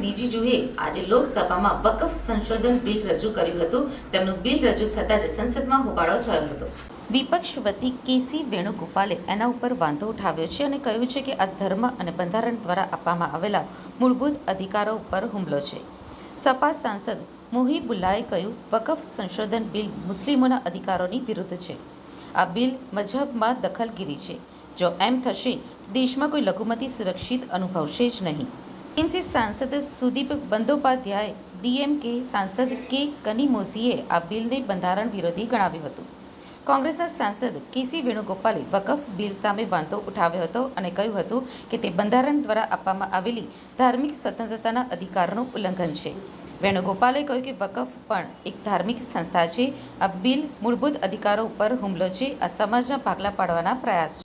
રિજિજુએ આજે લોકસભામાં વકફ સંશોધન બિલ રજૂ કર્યું હતું. તેમનું બિલ રજૂ થતાં જ સંસદમાં હોબાળો થયો હતો. વિપક્ષ વતી કેસી વેણુગોપાલે એના ઉપર વાંધો ઉઠાવ્યો છે અને કહ્યું છે કે આ ધર્મ અને બંધારણ દ્વારા આપવામાં આવેલા મૂળભૂત અધિકારો ઉપર હુમલો છે. સપા સાંસદ મોહિબુલ્લાએ કહ્યું, વકફ સંશોધન બિલ મુસ્લિમોના અધિકારોની વિરુદ્ધ છે. આ બિલ મઝહબમાં દખલગીરી છે. જો એમ થશે, દેશમાં કોઈ લઘુમતી સુરક્ષિત અનુભવશે જ નહીં. ટીએમસી સાંસદ સુદીપ બંદોપાધ્યાય ડીએમકે સાંસદ કે કનિમોઝીએ આ બિલને બંધારણ વિરોધી ગણાવ્યું હતું. કોંગ્રેસના સાંસદ કેસી વેણુગોપાલે વકફ બિલ સામે વાંધો ઉઠાવ્યો હતો અને કહ્યું હતું કે તે બંધારણ દ્વારા આપવામાં આવેલી ધાર્મિક સ્વતંત્રતાના અધિકારનું ઉલ્લંઘન છે. વેણુગોપાલે કહ્યું કે વકફ પણ એક ધાર્મિક સંસ્થા છે. આ બિલ મૂળભૂત અધિકારો ઉપર હુમલો છે. આ સમાજના ભાગલા પાડવાના પ્રયાસ છે.